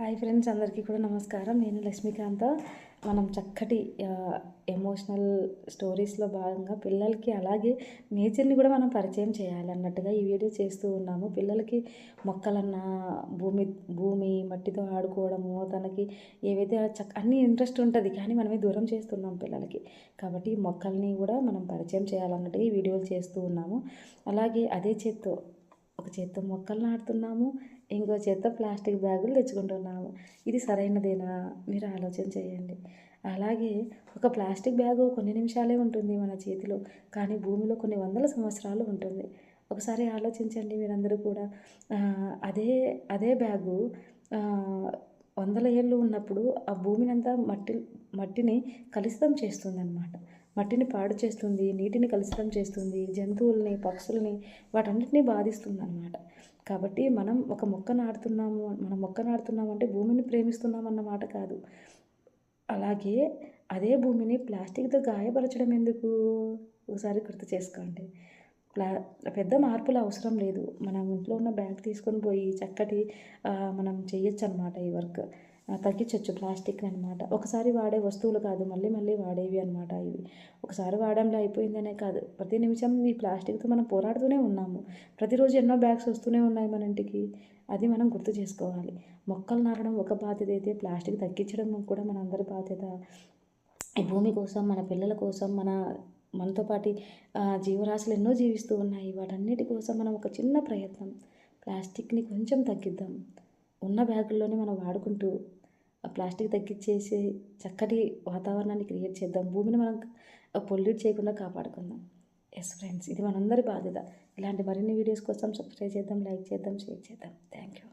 Hi friends అందరికీ కూడా నమస్కారం. నేను లక్ష్మీకాంత. మనం చక్కటి ఎమోషనల్ స్టోరీస్లో భాగంగా పిల్లలకి అలాగే నేచర్ని కూడా మనం పరిచయం చేయాలన్నట్టుగా ఈ వీడియో చేస్తూ ఉన్నాము. పిల్లలకి మొక్కలన్నా భూమి భూమి మట్టితో ఆడుకోవడము తనకి ఏవైతే చక్క అన్ని ఇంట్రెస్ట్ ఉంటుంది కానీ మనమే దూరం చేస్తున్నాం పిల్లలకి. కాబట్టి మొక్కల్ని కూడా మనం పరిచయం చేయాలన్నట్టుగా ఈ వీడియోలు చేస్తూ ఉన్నాము. అలాగే అదే చేత్తో ఒక చేత్తో మొక్కలు నాటుతున్నాము ఇంకో చేత్తో ప్లాస్టిక్ బ్యాగులు తెచ్చుకుంటున్నాము. ఇది సరైనదేనా? మీరు ఆలోచన చేయండి. అలాగే ఒక ప్లాస్టిక్ బ్యాగు కొన్ని నిమిషాలే ఉంటుంది మన చేతిలో కానీ భూమిలో కొన్ని వందల సంవత్సరాలు ఉంటుంది. ఒకసారి ఆలోచించండి మీరందరూ కూడా. అదే అదే బ్యాగు వందల ఏళ్ళు ఉన్నప్పుడు ఆ భూమిని అంతా మట్టి మట్టిని కలుషితం చేస్తుందన్నమాట. మట్టిని పాడు చేస్తుంది నీటిని కలుషితం చేస్తుంది జంతువుల్ని పక్షుల్ని వాటన్నిటిని బాధిస్తుంది అనమాట కాబట్టి మనం ఒక మొక్క నాటుతున్నాము మనం మొక్క నాటుతున్నాము అంటే భూమిని ప్రేమిస్తున్నాం అన్నమాట కాదు. అలాగే అదే భూమిని ప్లాస్టిక్తో గాయపరచడం ఎందుకు? ఒకసారి గుర్తు చేసుకోండి ప్లా పెద్ద మార్పులు అవసరం లేదు. మనం ఇంట్లో ఉన్న బ్యాగ్ తీసుకొని పోయి చక్కటి మనం చేయొచ్చు అనమాట ఈ వర్క్. తగ్గించవచ్చు ప్లాస్టిక్ అనమాట ఒకసారి వాడే వస్తువులు కాదు మళ్ళీ మళ్ళీ వాడేవి అనమాట ఇవి. ఒకసారి వాడంలో అయిపోయిందనే కాదు ప్రతి నిమిషం ఈ ప్లాస్టిక్తో మనం పోరాడుతూనే ఉన్నాము. ప్రతిరోజు ఎన్నో బ్యాగ్స్ వస్తూనే ఉన్నాయి మన ఇంటికి. అది మనం గుర్తు చేసుకోవాలి. మొక్కలు నాటడం ఒక బాధ్యత అయితే ప్లాస్టిక్ తగ్గించడం కూడా మన అందరి బాధ్యత. ఈ భూమి కోసం మన పిల్లల కోసం మన మనతో పాటు జీవరాశులు ఎన్నో జీవిస్తూ ఉన్నాయి. వాటన్నిటి కోసం మనం ఒక చిన్న ప్రయత్నం. ప్లాస్టిక్ని కొంచెం తగ్గిద్దాం. ఉన్న బ్యాగుల్లోనే మనం వాడుకుంటూ ఆ ప్లాస్టిక్ తగ్గించేసి చక్కటి వాతావరణాన్ని క్రియేట్ చేద్దాం. భూమిని మనం పొల్యూట్ చేయకుండా కాపాడుకుందాం. ఎస్ ఫ్రెండ్స్ ఇది మనందరి బాధ్యత. ఇలాంటి మరిన్ని వీడియోస్ కోసం సబ్స్క్రైబ్ చేద్దాం లైక్ చేద్దాం షేర్ చేద్దాం. Thank you